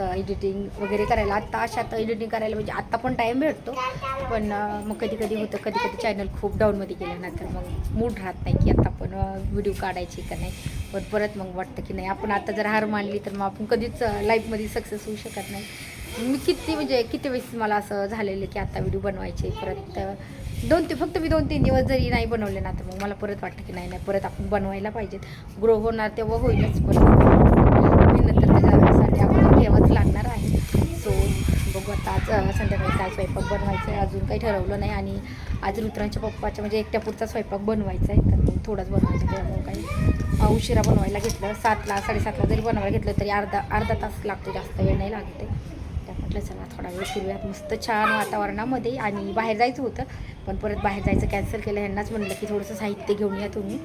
Editing वगैरे करायला. आत्ता अशात एडिटिंग करायला म्हणजे आत्ता पण टाईम भेटतो. पण मग कधी कधी होतं कधी कधी चॅनल खूप डाऊनमध्ये गेल्यानंतर मग मूड राहत नाही की आत्ता पण व्हिडिओ काढायची का नाही. पण परत मग वाटतं की नाही आपण आता जर हार मानली तर मग आपण कधीच लाईफमध्ये सक्सेस होऊ शकत नाही. मी किती म्हणजे किती वेळेस मला असं झालेलं की आता व्हिडिओ बनवायचे परत दोन ते फक्त मी दोन तीन दिवस जरी नाही बनवले ना तर मग मला परत वाटतं की नाही नाही परत आपण बनवायला पाहिजेत. ग्रो होणार तेव्हा होईलच पण मी नंतर त्याच्यासाठी आपण घ्यावंच लागणार आहे. सो बघू आता आज संध्याकाळी काय स्वयंपाक बनवायचं आहे अजून काही ठरवलं नाही आणि आज रुद्रांच्या पप्पाच्या म्हणजे एकट्यापुरचा स्वयंपाक बनवायचा आहे तर मग थोडाच बनवायचा त्यामुळे काही उशिरा बनवायला घेतलं. सातला साडेसातला जरी बनवायला घेतलं तरी अर्धा अर्धा तास लागतो. जास्त वेळ नाही लागते त्या म्हटलं चला थोडा वेळ फिरूयात. मस्त छान वातावरणामध्ये आणि बाहेर जायचं होतं. पण परत बाहेर जायचं कॅन्सल केलं. यांनाच म्हणलं की थोडंसं साहित्य घेऊन या तुम्ही.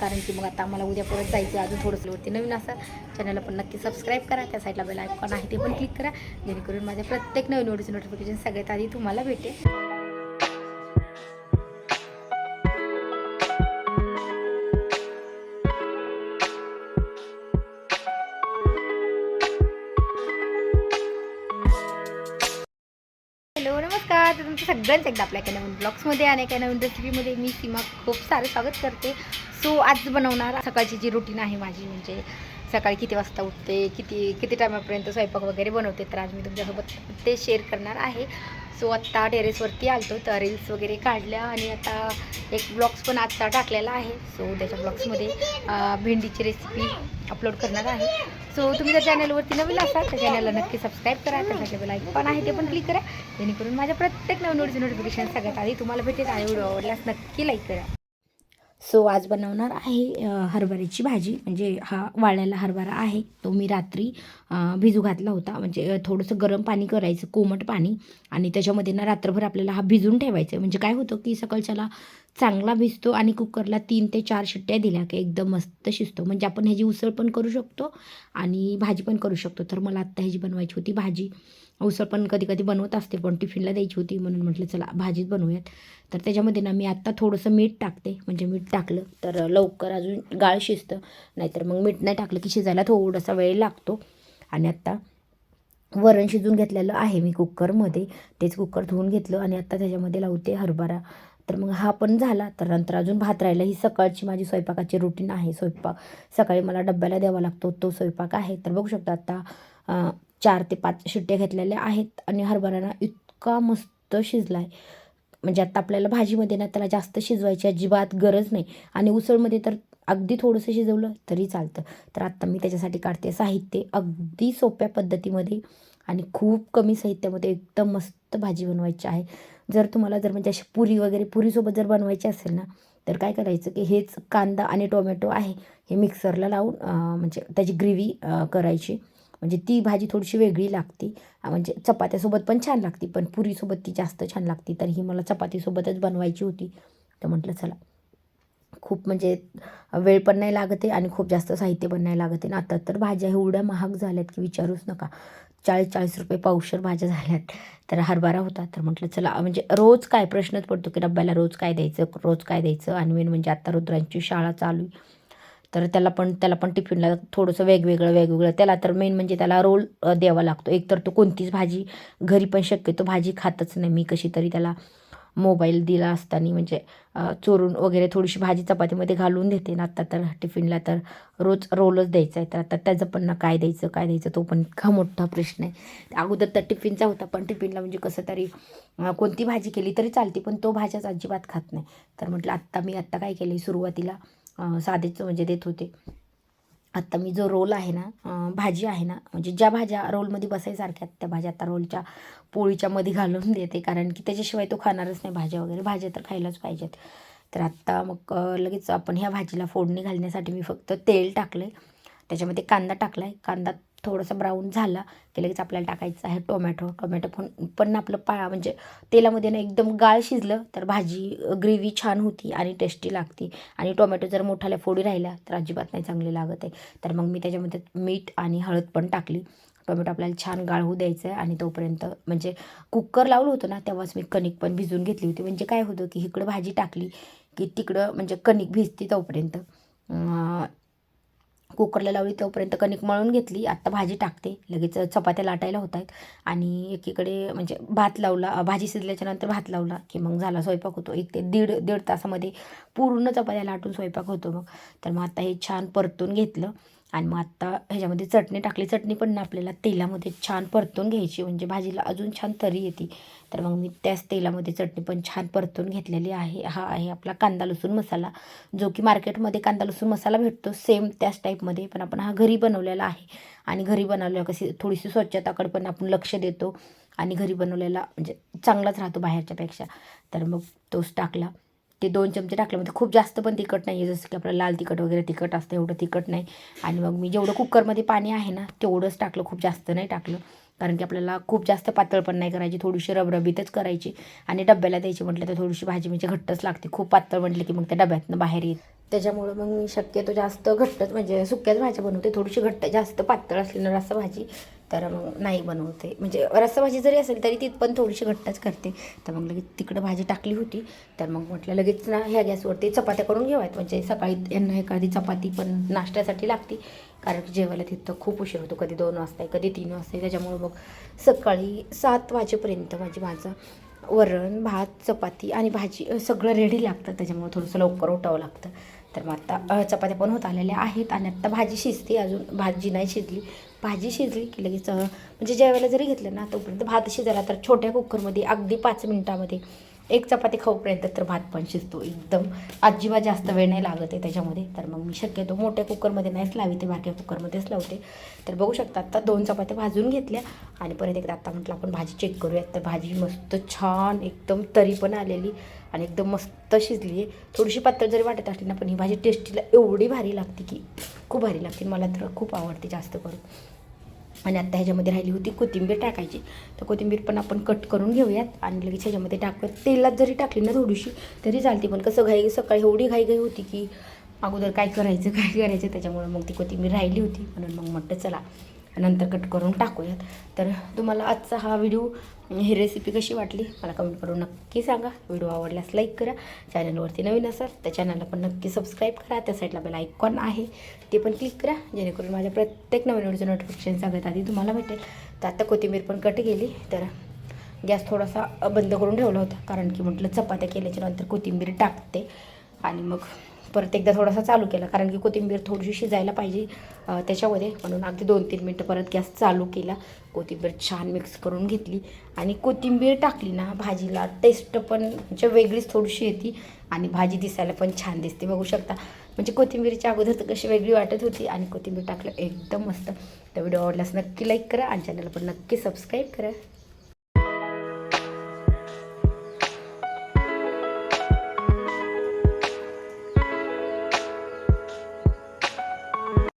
कारण की मग आता आम्हाला उद्या परत जायचं अजून थोडंसं वरती नवीन असाल चॅनलला पण नक्की सबस्क्राईब करा त्या साईडला बेल आयकॉन आहे ते पण क्लिक करा. जेणेकरून माझ्या प्रत्येक नवीन व्हिडिओचं नोटिफिकेशन सगळ्यात आधी तुम्हाला भेटेल. तर तुमचं सगळ्यांचं एकदा आपल्या एका नवीन ब्लॉग्समध्ये आणि एका नवीन रेसिपीमध्ये मी सीमा खूप सारे स्वागत करते. सो आज बनवणार सकाळची जी रुटीन आहे माझी म्हणजे सकाळी किती वाजता उठते किती किती टायमापर्यंत स्वयंपाक वगैरे बनवते तर आज मी तुमच्यासोबत ते शेअर करणार आहे. सो आत्ता टेरेसवरती आलतो तर रील्स वगैरे काढल्या आणि आता एक ब्लॉग्स पण आजचा टाकलेला आहे. सो त्याच्या ब्लॉग्समध्ये भेंडीची रेसिपी अपलोड करणार आहे. सो तुम्ही जर चॅनलवरती नवीन असाल तर चॅनलला नक्की सबस्क्राईब करा. त्यासाठी लाईक पण आहे ते पण क्लिक करा. जेणेकरून माझ्या प्रत्येक नवीन नोटिफिकेशन सगळ्यात आधी तुम्हाला भेटेल आणि व्हिडिओ आवडल्यास नक्की लाईक करा. सो आज बनवणार आहे हरभऱ्याची भाजी. म्हणजे हा वाळलेला हरभरा आहे. तो मी रात्री भिजू घातला होता. म्हणजे थोडंसं गरम पाणी करायचं कोमट पाणी. आणि त्याच्यामध्ये ना रात्रभर आपल्याला हा भिजून ठेवायचं म्हणजे काय होतं की सकाळच्याला चांगला भिजतो आणि कुकरला तीन ते चार शिट्ट्या दिल्या की एकदम मस्त शिजतो. म्हणजे आपण ह्याची उसळ पण करू शकतो आणि भाजी पण करू शकतो. तर मला आत्ता ह्याची बनवायची होती भाजी. उसळ पण कधी कधी बनवत असते पण टिफिनला द्यायची होती. म्हणून म्हटलं चला भाजीच बनवूयात. तर त्याच्यामध्ये ना मी आत्ता थोडंसं मीठ टाकते. म्हणजे मीठ टाकलं तर लवकर अजून गाळ शिजतं. नाहीतर मग मीठ नाही टाकलं की शिजायला थोडासा वेळ लागतो. आणि आत्ता वरण शिजून घेतलेलं आहे मी कुकरमध्ये. तेच कुकर धुवून घेतलं आणि आत्ता त्याच्यामध्ये लावते हरभरा. तर मग हा पण झाला. तर नंतर अजून भात राहिला. ही सकाळची माझी स्वयंपाकाची रुटीन आहे. स्वयंपाक सकाळी मला डब्याला द्यावा लागतो. तो स्वयंपाक आहे. तर बघू शकता आता चार ते पाच शिट्ट्या घेतलेल्या आहेत आणि हरभऱ्यानं इतका मस्त शिजला आहे म्हणजे आता आपल्याला भाजीमध्ये ना त्याला जास्त शिजवायची अजिबात गरज नाही. आणि उसळमध्ये तर अगदी थोडंसं शिजवलं तरी चालतं. तर आत्ता मी त्याच्यासाठी काढते साहित्य. अगदी सोप्या पद्धतीमध्ये आणि खूप कमी साहित्यामध्ये एकदम मस्त भाजी बनवायची आहे. जर तुम्हाला जर म्हणजे अशी पुरी वगैरे पुरीसोबत जर बनवायची असेल ना तर काय करायचं की हेच कांदा आणि टोमॅटो आहे हे मिक्सरला लावून म्हणजे त्याची ग्रेव्ही करायची. म्हणजे ती भाजी थोडीशी वेगळी लागते. म्हणजे चपात्यासोबत पण छान लागते पण पुरीसोबत ती जास्त छान लागते. तर ही मला चपातीसोबतच बनवायची होती. तर म्हटलं चला. खूप म्हणजे वेळ पण नाही लागते आणि खूप जास्त साहित्य पण नाही लागते ना आता तर भाज्या एवढ्या महाग झाल्यात की विचारूच नका. चाळीस चाळीस रुपये पावशर भाज्या झाल्यात. तर हरभरा होता. तर म्हटलं चला म्हणजे रोज काय प्रश्नच पडतो की डब्याला रोज काय द्यायचं रोज काय द्यायचं? आणि मेन म्हणजे आत्ता रुद्रांची शाळा चालू आहे. तर त्याला पण त्याला पण टिफिनला थोडंसं वेगवेगळं वेगवेगळं. त्याला तर मेन म्हणजे त्याला रोल द्यावा लागतो. एकतर तो कोणतीच भाजी घरी पण शक्यतो भाजी खातच नाही. मी कशी तरी त्याला मोबाईल दिला असताना म्हणजे चोरून वगैरे थोडीशी भाजी चपातीमध्ये घालून देते. ना आत्ता तर टिफिनला तर रोज रोलच द्यायचा आहे. तर आता त्याचं पण ना काय द्यायचं काय द्यायचं तो पण इतका मोठा प्रश्न आहे. अगोदर तर टिफिनचा होता पण टिफिनला म्हणजे कसं तरी कोणती भाजी केली तरी चालते पण तो भाज्याच अजिबात खात नाही. तर म्हटलं आत्ता मी आत्ता काय केलं सुरुवातीला साधेच म्हणजे देत होते. आत्ता मी जो रोल आहे ना भाजी आहे ना म्हणजे ज्या भाज्या रोलमध्ये बसायसारख्या आहेत, त्या भाज्या आता रोलच्या पोळीच्या मध्ये घालून देते. कारण की त्याच्याशिवाय तो खाणारच नाही भाज्या वगैरे. भाज्या तर खायलाच पाहिजेत. तर आत्ता मग लगेच आपण ह्या भाजीला फोडणी घालण्यासाठी मी फक्त तेल टाकलं आहे त्याच्यामध्ये कांदा टाकला आहे कांदा थोडंसं ब्राऊन झाला की लगेच आपल्याला टाकायचं आहे टोमॅटो टोमॅटो पण पण आपलं पा म्हणजे तेलामध्ये ना एकदम गाळ शिजलं तर भाजी ग्रेव्ही छान होती आणि टेस्टी लागते. आणि टोमॅटो जर मोठाल्या फोडी राहिल्या तर अजिबात नाही चांगली लागत आहे. तर मग मी त्याच्यामध्ये मीठ आणि हळद पण टाकली. टोमॅटो आपल्याला छान गाळ होऊ द्यायचं आहे आणि तोपर्यंत म्हणजे कुकर लावलं होतं ना तेव्हाच मी कणिक पण भिजून घेतली होती. म्हणजे काय होतं की इकडं भाजी टाकली की तिकडं म्हणजे कणिक भिजते तोपर्यंत. कुकरला लावली तोपर्यंत कणिक मळून घेतली. आत्ता भाजी टाकते. लगेच चपात्या लाटायला होत आहेत आणि एकीकडे म्हणजे भात लावला भाजी शिजल्याच्या नंतर भात लावला की मग झाला स्वयंपाक होतो. एक ते दीड दीड तासामध्ये पूर्ण चपात्या लाटून स्वयंपाक होतो मग. तर मग आता हे छान परतून घेतलं. आणि मग आत्ता ह्याच्यामध्ये चटणी टाकली. चटणी पण ना आपल्याला तेलामध्ये छान परतून घ्यायची. म्हणजे भाजीला अजून छान तरी येते. तर मग मी त्याच तेलामध्ये चटणी पण छान परतून घेतलेली आहे. हा आहे आपला कांदा लसूण मसाला. जो की मार्केटमध्ये कांदा लसूण मसाला भेटतो सेम त्याच टाईपमध्ये. पण आपण हा घरी बनवलेला आहे. आणि घरी बनवलेला कशी थोडीशी स्वच्छताकडे पण आपण लक्ष देतो. आणि घरी बनवलेला म्हणजे चांगलाच राहतो बाहेरच्यापेक्षा. तर मग तोच टाकला. ते दोन चमचे टाकल्यामध्ये खूप जास्त पण तिखट नाही आहे जसं की आपलं लाल तिखट वगैरे तिखट असतं एवढं तिखट नाही. आणि मग मी जेवढं कुकरमध्ये पाणी आहे ना तेवढंच टाकलं. खूप जास्त नाही टाकलं. कारण की आपल्याला खूप जास्त पातळ पण नाही करायची. थोडीशी रबरबीतच करायची. आणि डब्याला द्यायची म्हटलं तर थोडीशी भाजी म्हणजे घट्टच लागते. खूप पातळ म्हटलं की मग त्या डब्यातनं बाहेर येत. त्याच्यामुळं मग मी शक्यतो जास्त घट्टच म्हणजे सुक्याच भाज्या बनवते. थोडीशी घट्ट जास्त पातळ असली असं रस्साभाजी तर मग नाही बनवते. म्हणजे रस्सा भाजी जरी असेल तरी ती पण थोडीशी घट्टच करते. तर मग लगेच तिकडं भाजी टाकली होती. तर मग म्हटलं लगेच ना ह्या गॅसवरती चपात्या करून घेऊयात. म्हणजे सकाळी यांना एखादी चपाती पण नाश्त्यासाठी लागते. कारण की जेवायला तिथं खूप उशीर होतो. कधी दोन वाजता कधी तीन वाजता त्याच्यामुळं मग सकाळी सात वाजेपर्यंत म्हणजे माझं वरण भात चपाती आणि भाजी सगळं रेडी लागतं. त्याच्यामुळे थोडंसं लवकर उठावं लागतं. तर मग आता चपात्या पण होत आलेल्या आहेत. आणि आत्ता भाजी शिजते. अजून भाजी नाही शिजली. भाजी शिजली की लगेच म्हणजे म्हणजे वेळेला जरी घेतलं ना तोपर्यंत भात शिजायला तर छोट्या कुकरमध्ये अगदी पाच मिनटामध्ये. एक चपाती खाऊपर्यंत तर भात पण शिजतो. एकदम अजिबात जास्त वेळ नाही लागत आहे त्याच्यामध्ये. तर मग मी शक्यतो मोठ्या कुकरमध्ये नाहीच लावते बारक्या कुकरमध्येच लावते. तर बघू शकता आत्ता दोन चपात्या भाजून घेतल्या आणि परत एकदा आता म्हटलं आपण भाजी चेक करूयात. तर भाजी मस्त छान एकदम तरी पण आलेली आणि एकदम मस्त शिजली आहे. थोडीशी पातळ जरी वाटत असली ना पण ही भाजी टेस्टीला एवढी भारी लागते की खूप भारी लागते मला तर खूप आवडते जास्त करून. आणि आता ह्याच्यामध्ये राहिली होती कोथिंबीर टाकायची. तर कोथिंबीर पण आपण कट करून घेऊयात आणि लगेच ह्याच्यामध्ये टाकू तेलात जरी टाकली ना थोडीशी तरी चालते. पण कसं घाई सकाळी एवढी घाई घाई होती की अगोदर काय करायचं काय करायचं त्याच्यामुळं मग ती कोथिंबीर राहिली होती. म्हणून मग म्हटलं चला नंतर कट करून टाकूयात. तर तुम्हाला आजचा हा व्हिडिओ ही रेसिपी कशी वाटली मला कमेंट करून नक्की सांगा. व्हिडिओ आवडल्यास लाईक करा. चॅनलवरती नवीन असाल त्या चॅनलला पण नक्की सबस्क्राईब करा. त्या साईडला बेल आयकॉन आहे. ते पण क्लिक करा. जेणेकरून माझ्या प्रत्येक नवीन व्हिडिओचं नोटिफिकेशन सगळ्यात आधी तुम्हाला भेटेल. तर आता कोथिंबीर पण कट गेली तर गॅस थोडासा बंद करून ठेवला होता. कारण की म्हटलं चपात्या केल्याच्यानंतर कोथिंबीर टाकते. आणि मग परत एकदा थोडासा चालू केला कारण की कोथिंबीर थोडीशी शिजायला पाहिजे त्याच्यामध्ये. म्हणून अगदी दोन तीन मिनटं परत गॅस चालू केला कोथिंबीर छान मिक्स करून घेतली आणि कोथिंबीर टाकली ना भाजीला टेस्ट पण म्हणजे वेगळीच थोडीशी येते आणि भाजी दिसायला पण छान दिसते बघू शकता. म्हणजे कोथिंबीरच्या अगोदर तर कशी वेगळी वाटत होती आणि कोथिंबीर टाकलं एकदम मस्त. तर व्हिडिओ आवडल्यास नक्की लाईक करा आणि चॅनल पण नक्की सबस्क्राईब करा.